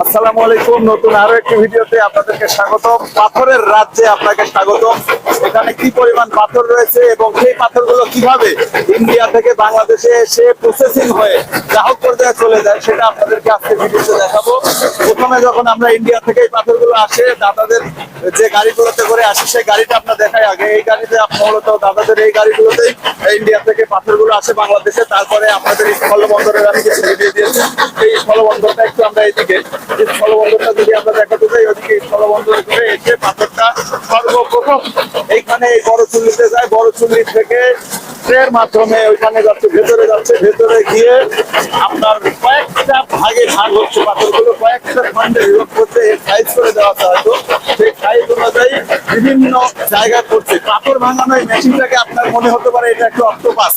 আসসালামু আলাইকুম। নতুন আরও একটি ভিডিওতে আপনাদেরকে স্বাগত পাথরের রাজ্যে আপনাকে স্বাগত এখানে কি পরিমাণ পাথর রয়েছে এবং সেই পাথরগুলো কীভাবে ইন্ডিয়া থেকে বাংলাদেশে এসে প্রসেসিং হয়ে গ্রাহক পর্যায়ে চলে যায়, সেটা আপনাদেরকে আজকে ভিডিওতে দেখাবো। প্রথমে যখন আমরা ইন্ডিয়া থেকে এই পাথরগুলো আসে, দাদাদের যে গাড়িগুলোতে করে আসে, সেই গাড়িটা আপনার দেখাই আগে। এই গাড়িতে মূলত দাদাদের এই গাড়িগুলোতেই ইন্ডিয়া থেকে পাথরগুলো আসে বাংলাদেশে। তারপরে আপনাদের এই স্থলবন্দরের আমি কিছু ভিডিও দিয়েছি। এই স্থলবন্দরটা আমরা এদিকে স্থলবন্দরটা যদি আমরা দেখাতে চাই, ওদিকে স্থলবন্দর ঘুরে এসে পাথরটা সর্বপ্রথম এইখানে এই বড় চুল্লিতে যায়। বড় চুল্লি থেকে ট্রের মাধ্যমে ওইখানে যাচ্ছে, ভেতরে যাচ্ছে, ভেতরে গিয়ে আপনার কয়েকটা ভাগে ভাগ হচ্ছে পাথরগুলো। কয়েকটা খন্ডে বিভক্ত করতে সাইজ করে দেওয়া হয়তো। সেই সাইজ অনুযায়ী বিভিন্ন জায়গায় করছে। পাথর ভাঙানো এই মেশিনটাকে আপনার মনে হতে পারে এটা একটা অক্টোপাস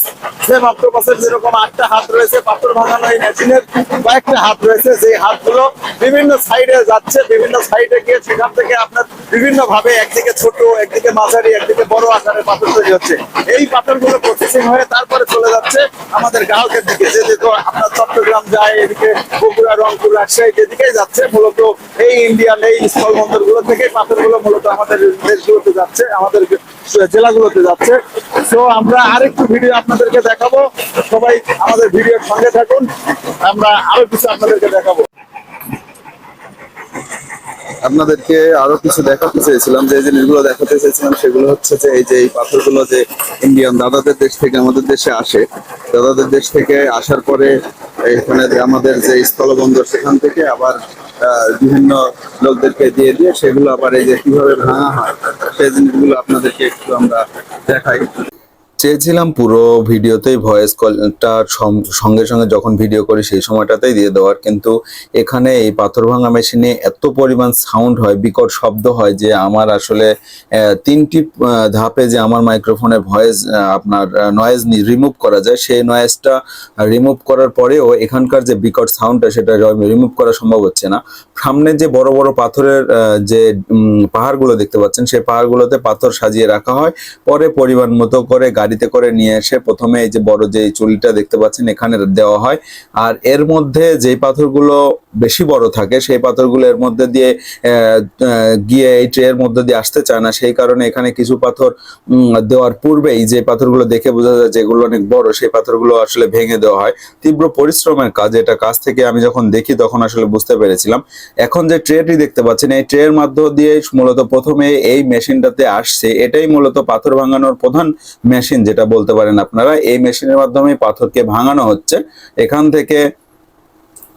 সেম অক্টোপাসের যেরকম আটটা হাত রয়েছে পাথর ভাঙানো এই মেশিনের কয়েকটা হাত রয়েছে। যে হাতগুলো বিভিন্ন সাইডে যাচ্ছে, বিভিন্ন সাইডে গিয়ে সেখান থেকে আপনার বিভিন্ন ভাবে একদিকে ছোট, একদিকে মাঝারি, একদিকে বড় আকারের পাথর তৈরি হচ্ছে। এই পাথরগুলো প্রসেসিং হয়ে তারপরে চলে যাচ্ছে আমাদের গ্রাহকের দিকে। যে যেহেতু আপনার চট্টগ্রাম যায়, এদিকে বগুড়া, রংপুর, রাজশাহী যেদিকেই যাচ্ছে, মূলত এই ইন্ডিয়ান এই স্থলবন্দরগুলো থেকে পাথরগুলো মূলত আমাদের দেশগুলোতে যাচ্ছে, আমাদের জেলাগুলোতে যাচ্ছে। তো আমরা আরেকটু ভিডিও আপনাদেরকে দেখাবো। সবাই আমাদের ভিডিওর সঙ্গে থাকুন। আমরা আরও কিছু আপনাদেরকে দেখাবো। আপনাদেরকে আরও কিছু দেখাতে চেয়েছিলাম, যে জিনিসগুলো দেখাতে চেয়েছিলাম সেগুলো হচ্ছে যে এই যে এই পাথরগুলো যে ইন্ডিয়ান দাদাদের দেশ থেকে আমাদের দেশে আসে, দাদাদের দেশ থেকে আসার পরে এখানে আমাদের যে স্থলবন্দর সেখান থেকে আবার বিভিন্ন লোকদেরকে দিয়ে দিয়ে সেগুলো আবার এই যে কীভাবে ভাঙা হয়, সেই জিনিসগুলো আপনাদেরকে একটু আমরা দেখাই। চেয়েছিলাম পুরো ভিডিওতেই ভয়েস কলটা সঙ্গে সঙ্গে যখন ভিডিও করি সেই সময়টাতেই দিয়ে দেওয়ার। কিন্তু এখানে এই পাথর ভাঙা মেশিনে এত পরিমাণ সাউন্ড হয়, বিকট শব্দ হয় যে আমার আসলে তিনটি ধাপে যে আমার মাইক্রোফোনের ভয়েস আপনার নয়েজ রিমুভ করা যায়, সেই নয়েজটা রিমুভ করার পরেও এখানকার যে বিকট সাউন্ডটা সেটা রিমুভ করা সম্ভব হচ্ছে না। সামনে যে বড় বড় পাথরের যে পাহাড়গুলো দেখতে পাচ্ছেন, সেই পাহাড়গুলোতে পাথর সাজিয়ে রাখা হয়, পরে পরিমাণ মতো করে গাড়িতে করে নিয়ে এসে প্রথমে এই যে বড় যে চুলিটা দেখতে পাচ্ছেন, এখানে দেওয়া হয়। আর এর মধ্যে যেই পাথরগুলো বেশি বড় থাকে, সেই পাথরগুলো এর মধ্যে দিয়ে গিয়ে এই ট্রের মধ্যে দিয়ে আসতে চায় না। সেই কারণে এখানে কিছু পাথর দেওয়ার পূর্বেই যে পাথরগুলো দেখে বোঝা যায় যেগুলো অনেক বড়, সেই পাথরগুলো আসলে ভেঙে দেওয়া হয়। তীব্র পরিশ্রমের কাজ এটা। কাজ থেকে আমি যখন দেখি তখন আসলে বুঝতে পেরেছিলাম। এখন যে ট্রেটি দেখতে পাচ্ছেন, এই ট্রের মাধ্য দিয়ে মূলত প্রথমে এই মেশিনটাতে আসছে। এটাই মূলত পাথর ভাঙানোর প্রধান মেশিন। যেটা বলতে পারেন আপনারা, এই মেশিনের মাধ্যমে পাথরকে ভাঙানো হচ্ছে। এখান থেকে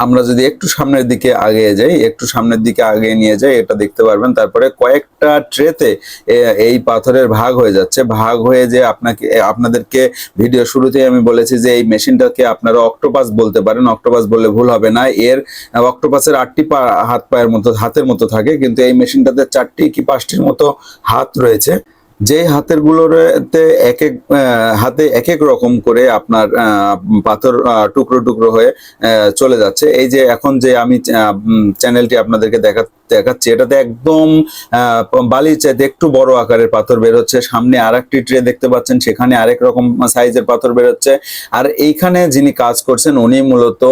আমরা যদি একটু সামনের দিকে আগিয়ে যাই, একটু সামনের দিকে আগিয়ে নিয়ে যাই, এটা দেখতে পারবেন। তারপরে কয়েকটা ট্রেতে এই পাথরের ভাগ হয়ে যাচ্ছে। ভাগ হয়ে যে আপনাকে আপনাদেরকে ভিডিও শুরুতেই আমি বলেছি যে এই মেশিনটাকে আপনারা অক্টোপাস বলতে পারেন। অক্টোপাস বললে ভুল হবে না। এর অক্টোপাসের আটটি পা, হাত পায়ের মতো, হাতের মতো থাকে, কিন্তু এই মেশিনটাতে চারটি কি পাঁচটির মতো হাত রয়েছে। যে হাতের গুলোতে এক এক হাতে এক এক রকম করে আপনার পাথর টুকরো টুকরো হয়ে চলে যাচ্ছে। এই যে এখন যে আমি চ্যানেলটি আপনাদেরকে দেখা, দেখাচ্ছি, এটাতে একদম বালির চাইতে একটু বড় আকারের পাথর বেরোচ্ছে। সামনে আর একটি ট্রে দেখতে পাচ্ছেন, সেখানে আরেক রকম সাইজের পাথর বেরোচ্ছে। আর এইখানে যিনি কাজ করছেন, উনি মূলত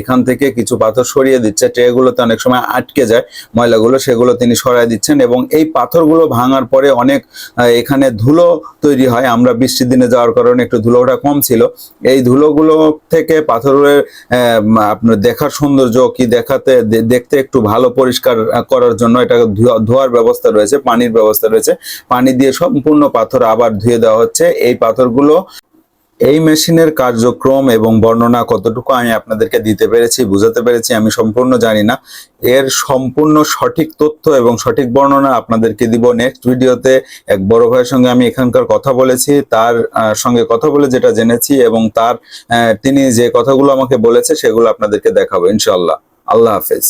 এখান থেকে কিছু পাথর সরিয়ে দিচ্ছে। ট্রেগুলোতে অনেক সময় আটকে যায় ময়লাগুলো, সেগুলো তিনি সরাই দিচ্ছেন এবং এই পাথরগুলো ভাঙার পরে অনেক এখানে ধুলো তৈরি হয়। আমরা বৃষ্টির দিনে যাওয়ার কারণে একটু ধুলোটা কম ছিল। এই ধুলোগুলো থেকে পাথরের আপনার দেখার সৌন্দর্য কি দেখাতে দেখতে একটু ভালো পরিষ্কার করার জন্য এটা ধোয়া- ধোয়ার ব্যবস্থা রয়েছে, পানির ব্যবস্থা রয়েছে। পানি দিয়ে সম্পূর্ণ পাথর আবার ধুয়ে দেওয়া হচ্ছে। এই পাথরগুলো এই মেশিনের কার্যক্রম এবং বর্ণনা কতটুকু আমি আপনাদেরকে দিতে পেরেছি, বুঝাতে পেরেছি, আমি সম্পূর্ণ জানি না। এর সম্পূর্ণ সঠিক তথ্য এবং সঠিক বর্ণনা আপনাদেরকে দিব নেক্সট ভিডিওতে এক বড় ভাইয়ের সঙ্গে আমি এখানকার কথা বলেছি, তার সঙ্গে কথা বলে যেটা জেনেছি এবং তার তিনি যে কথাগুলো আমাকে বলেছে সেগুলো আপনাদেরকে দেখাবো ইনশাল্লাহ আল্লাহ হাফেজ।